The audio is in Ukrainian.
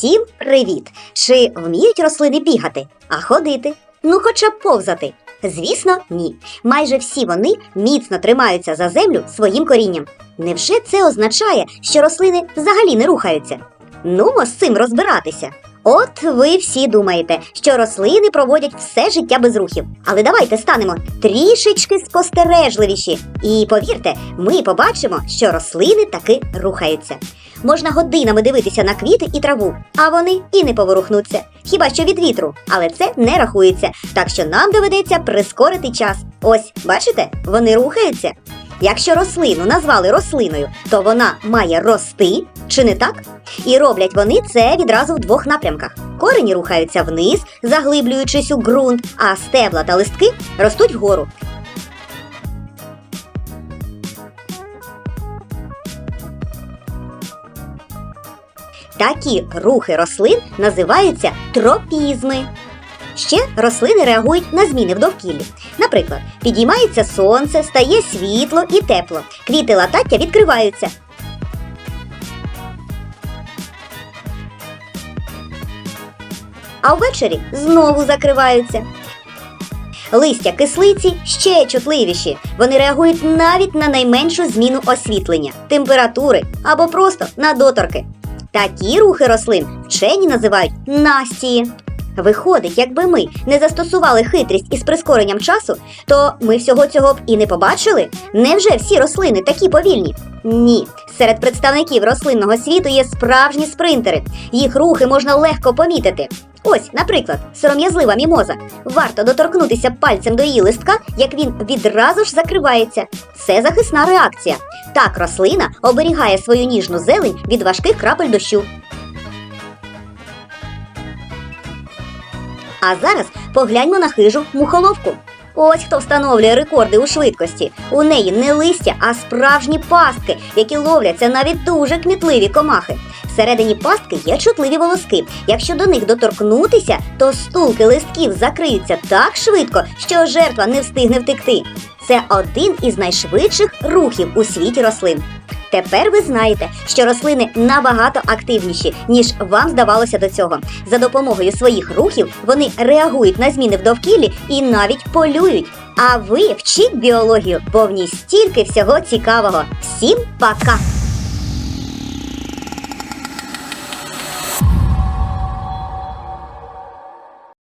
Всім привіт! Чи вміють рослини бігати, а ходити? Ну, хоча б повзати. Звісно, ні. Майже всі вони міцно тримаються за землю своїм корінням. Невже це означає, що рослини взагалі не рухаються? Нумо з цим розбиратися. От ви всі думаєте, що рослини проводять все життя без рухів. Але давайте станемо трішечки спостережливіші. І повірте, ми побачимо, що рослини таки рухаються. Можна годинами дивитися на квіти і траву, а вони і не поворухнуться. Хіба що від вітру, але це не рахується. Так що нам доведеться прискорити час. Ось, бачите, вони рухаються. Якщо рослину назвали рослиною, то вона має рости, чи не так? І роблять вони це відразу в двох напрямках. Корені рухаються вниз, заглиблюючись у ґрунт, а стебла та листки ростуть вгору. Такі рухи рослин називаються тропізми. Ще рослини реагують на зміни в довкіллі. Наприклад, підіймається сонце, стає світло і тепло. Квіти латаття відкриваються. А ввечері знову закриваються. Листя кислиці ще чутливіші. Вони реагують навіть на найменшу зміну освітлення, температури або просто на доторки. Такі рухи рослин вчені називають настії. Виходить, якби ми не застосували хитрість із прискоренням часу, то ми всього цього б і не побачили. Невже всі рослини такі повільні? Ні. Серед представників рослинного світу є справжні спринтери. Їх рухи можна легко помітити. Ось, наприклад, сором'язлива мімоза. Варто доторкнутися пальцем до її листка, як він відразу ж закривається. Це захисна реакція. Так рослина оберігає свою ніжну зелень від важких крапель дощу. А зараз погляньмо на хижу мухоловку. Ось хто встановлює рекорди у швидкості. У неї не листя, а справжні пастки, які ловляться навіть дуже кмітливі комахи. Всередині пастки є чутливі волоски. Якщо до них доторкнутися, то стулки листків закриються так швидко, що жертва не встигне втекти. Це один із найшвидших рухів у світі рослин. Тепер ви знаєте, що рослини набагато активніші, ніж вам здавалося до цього. За допомогою своїх рухів вони реагують на зміни в довкіллі і навіть полюють. А ви вчіть біологію, бо в ній стільки всього цікавого. Всім пока!